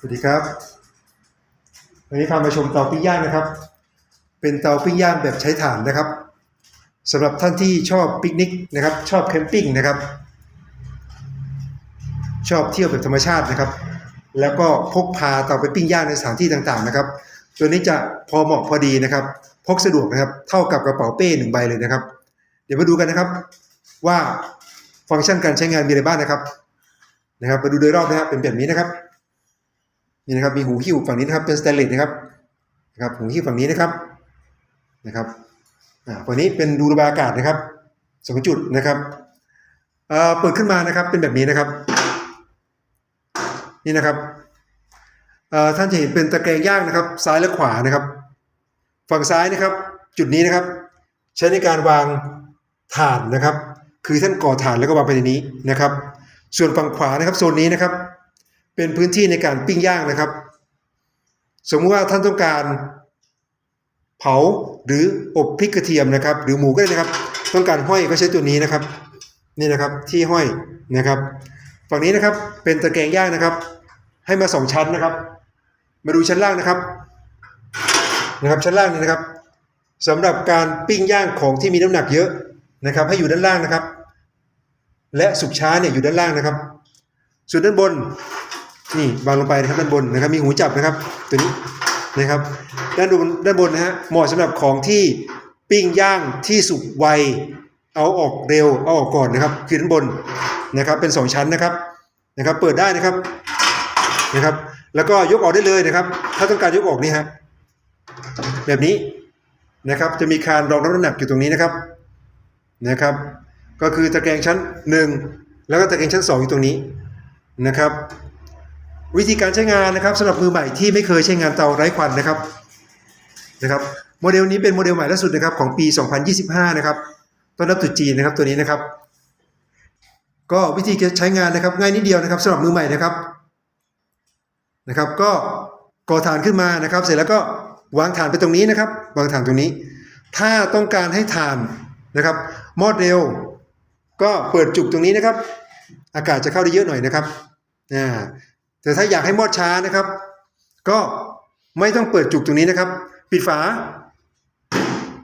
สวัสดีครับ วันนี้พามาชมเตาปิ้งย่างนะครับ เป็นเตาปิ้งย่างแบบใช้ถ่านนะครับสำหรับท่านที่ชอบปิกนิกนะครับ ชอบแคมปิ้งนะครับ ชอบเที่ยวแบบธรรมชาตินะครับ แล้วก็พกพาเตาไปปิ้งย่างในสถานที่ต่างๆนะครับ ตัวนี้จะพอเหมาะพอดีนะครับ พกสะดวกนะครับ เท่ากับกระเป๋าเป้หนึ่งใบเลยนะครับ เดี๋ยวมาดูกันนะครับ ว่าฟังก์ชันการใช้งานมีอะไรบ้างนะครับ นะครับ มาดูโดยรอบนะครับเป็นแบบนี้นะครับ นี่นะครับมีหูหิ้วฝั่งนี้นะครับเป็นสแตนเลสนะครับนะครับหูหิ้วฝั่งนี้นะครับนะครับอ่าฝั่งนี้เป็นดูระบายอากาศนะครับสองจุดนะครับเอ่อเปิดขึ้นมานะครับเป็นแบบนี้นะครับ นี่นะครับเอ่อท่านจะเห็นเป็นตะแกรงย่างนะครับ ซ้ายและขวานะครับ ฝั่งซ้ายนะครับ จุดนี้นะครับ ใช้ในการวางถ่านนะครับ คือท่านก่อถ่านแล้วก็วางไปในนี้นะครับ ส่วนฝั่งขวานะครับโซนนี้นะครับ เป็นพื้นที่ในการปิ้งย่างนะครับ สมมติว่าท่านต้องการเผาหรืออบพริกกระเทียมนะครับ หรือหมูก็ได้นะครับ ต้องการห้อยก็ใช้ตัวนี้นะครับ นี่นะครับที่ห้อยนะครับ ฝั่งนี้นะครับเป็นตะแกรงย่างนะครับ ให้มาสองชั้นนะครับ มาดูชั้นล่างนะครับนะครับชั้นล่างนี่นะครับสำหรับการปิ้งย่างของที่มีน้ำหนักเยอะนะครับ ให้อยู่ด้านล่างนะครับ และสุกช้าเนี่ยอยู่ด้านล่างนะครับ ส่วนด้านบน นี่วางลงไปนะครับด้านบนนะครับมีหูจับนะครับตัวนี้นะครับด้านบนด้านบนนะฮะเหมาะสำหรับของที่ปิ้งย่างที่สุกไวเอาออกเร็วเอาออกก่อนนะครับคือด้านบนนะครับเป็นสองชั้นนะครับนะครับ เปิดได้นะครับนะครับ แล้วก็ยกออกได้เลยนะครับ ถ้าต้องการยกออกนี่ฮะแบบนี้นะครับจะมีคานรองรับน้ำหนักอยู่ตรงนี้นะครับนะครับ ก็คือตะแกรงชั้น 1 แล้วก็ตะแกรงชั้น 2 อยู่ตรงนี้นะครับ วิธีการใช้งานนะครับสำหรับมือใหม่ที่ไม่เคยใช้งานเตาไร้ควันนะครับนะครับโมเดลนี้เป็นโมเดลใหม่ล่าสุดนะครับของปี 2025 นะครับต้นรับตุจีนนะครับตัวนี้นะครับ ก็วิธีใช้งานนะครับง่ายนิดเดียวนะครับสำหรับมือใหม่นะครับนะครับ ก็ก่อฐานขึ้นมานะครับ เสร็จแล้วก็วางฐานไปตรงนี้นะครับ วางฐานตรงนี้ ถ้าต้องการให้ฐานนะครับมอดเร็ว ก็เปิดจุกตรงนี้นะครับ อากาศจะเข้าได้เยอะหน่อยนะครับอ่า แต่ถ้าอยากให้มอดช้านะครับ ก็ไม่ต้องเปิดจุกตรงนี้นะครับ ปิดฝา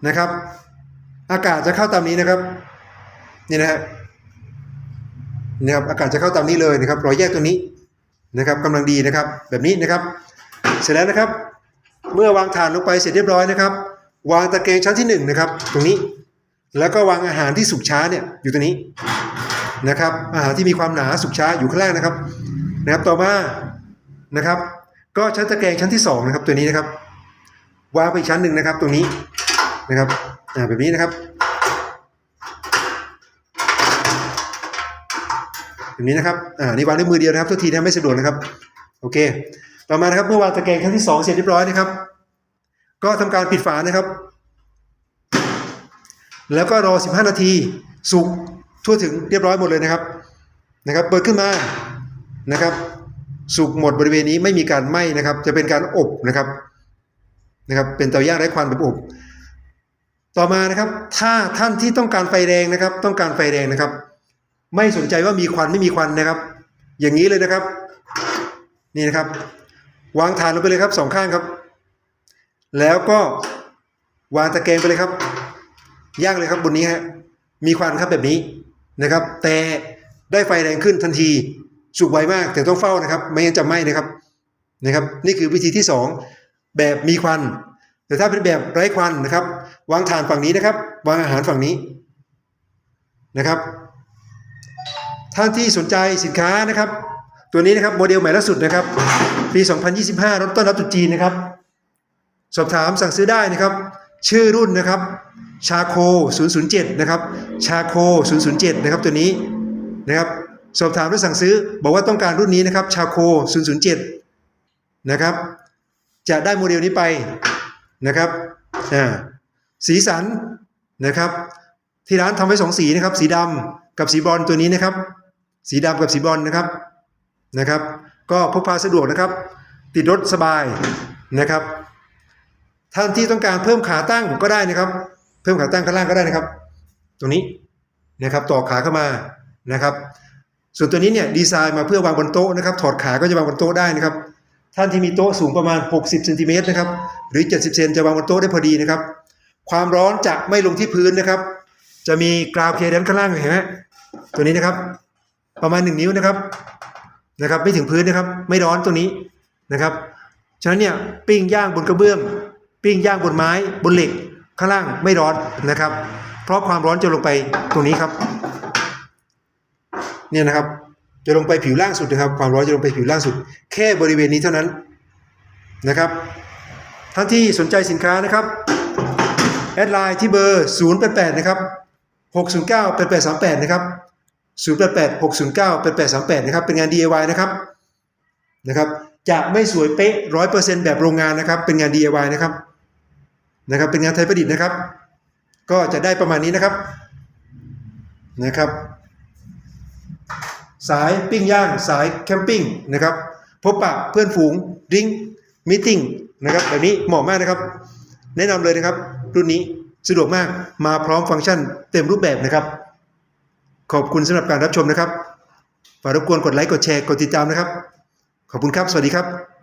นะครับ อากาศจะเข้าตามนี้นะครับ นี่นะฮะนะครับอากาศจะเข้าตามนี้เลยนะครับรอยแยกตรงนี้นะครับกำลังดีนะครับแบบนี้นะครับ เสร็จแล้วนะครับ เมื่อวางฐานลงไปเสร็จเรียบร้อยนะครับ วางตะแกรงชั้นที่หนึ่งนะครับ ตรงนี้แล้วก็วางอาหารที่สุกช้าเนี่ยอยู่ตรงนี้นะครับ อาหารที่มีความหนาสุกช้าอยู่ข้างล่างนะครับ นะครับต่อมานะครับ ก็ชั้นตะแกรงชั้นที่สองนะครับตัวนี้นะครับวางไปอีกชั้นหนึ่งนะครับตรงนี้นะครับอ่าแบบนี้นะครับแบบนี้นะครับอ่านี่วางด้วยมือเดียวนะครับทุกทีนะไม่สะดวกนะครับโอเค ต่อมานะครับเมื่อวางตะแกรงชั้นที่สองเสร็จเรียบร้อยนะครับ ก็ทำการปิดฝานะครับ แล้วก็รอ 15 นาทีสุกทั่วถึงเรียบร้อยหมดเลยนะครับนะครับ เปิดขึ้นมา นะครับ สุกหมดบริเวณนี้ไม่มีการไหม้นะครับ จะเป็นการอบนะครับนะครับ เป็นเตาย่างไร้ควันแบบอบ ต่อมานะครับ ถ้าท่านที่ต้องการไฟแรงนะครับ ต้องการไฟแรงนะครับ ไม่สนใจว่ามีควันไม่มีควันนะครับ อย่างนี้เลยนะครับ นี่นะครับ วางฐานลงไปเลยครับสองข้างครับ แล้วก็วางตะแกรงไปเลยครับ ย่างเลยครับบนนี้ฮะมีควันครับแบบนี้นะครับ แต่ได้ไฟแรงขึ้นทันที สุกไวมากแต่ต้องเฝ้านะครับ ไม่งั้นจะไหม้นะครับนะครับ นี่คือวิธีที่สองแบบมีควัน แต่ถ้าเป็นแบบไร้ควันนะครับ วางถ่านฝั่งนี้นะครับ วางอาหารฝั่งนี้นะครับ ท่านที่สนใจสินค้านะครับ ตัวนี้นะครับโมเดลใหม่ล่าสุดนะครับ ปี 2025รถต้อนรับตุจีนนะครับ สอบถามสั่งซื้อได้นะครับ ชื่อรุ่นนะครับชาโค007 นะครับ ชาโค007 นะครับตัวนี้นะครับ สอบถามและสั่งซื้อ บอกว่าต้องการรุ่นนี้นะครับ ชาโค 007 นะครับ จะได้โมเดลนี้ไปนะครับอ่าสีสันนะครับ ที่ร้านทำไว้สองสีนะครับ สีดำกับสีบอลตัวนี้นะครับ สีดำกับสีบอลนะครับนะครับ ก็พกพาสะดวกนะครับ ติดรถสบายนะครับท่านที่ต้องการเพิ่มขาตั้งก็ได้นะครับ เพิ่มขาตั้งข้างล่างก็ได้นะครับ ตรงนี้นะครับ ต่อขาเข้ามานะครับ ส่วนตัวนี้เนี่ยดีไซน์มาเพื่อวางบนโต๊ะนะครับ ถอดขาก็จะวางบนโต๊ะได้นะครับ ท่านที่มีโต๊ะสูงประมาณ 60เซนติเมตรนะครับ หรือ 70เซนจะวางบนโต๊ะได้พอดีนะครับ ความร้อนจะไม่ลงที่พื้นนะครับ จะมีกราวเคด้านข้างล่างเห็นไหมตัวนี้นะครับ ประมาณ 1 นิ้วนะครับนะครับ ไม่ถึงพื้นนะครับ ไม่ร้อนตัวนี้นะครับ ฉะนั้นเนี่ยปิ้งย่างบนกระเบื้อง ปิ้งย่างบนไม้บนเหล็กข้างล่างไม่ร้อนนะครับ เพราะความร้อนจะลงไปตรงนี้ครับ เนี่ยนะครับ จะลงไปผิวล่างสุดนะครับ ความร้อนจะลงไปผิวล่างสุด แค่บริเวณนี้เท่านั้นนะครับ ท่านที่สนใจสินค้านะครับแอดไลน์ที่เบอร์ 088 นะครับ 609 8838 นะครับ 088 609 8838 นะครับ เป็นงาน DIY นะครับ นะครับ จะไม่สวยเป๊ะ 100%แบบโรงงานนะครับ เป็นงาน DIY นะครับ นะครับ เป็นงานไทยประดิษฐ์นะครับ ก็จะได้ประมาณนี้นะครับ นะครับ สายปิ้งย่าง สายแคมปิ้งนะครับพบปะเพื่อนฝูงดริงมิ팅นะครับแบบนี้เหมาะมากนะครับ แนะนำเลยนะครับ รุ่นนี้สะดวกมากมาพร้อมฟังก์ชันเต็มรูปแบบนะครับ ขอบคุณสำหรับการรับชมนะครับฝากรบกวนกดไลค์กดแชร์กดติดตามนะครับ ขอบคุณครับ สวัสดีครับ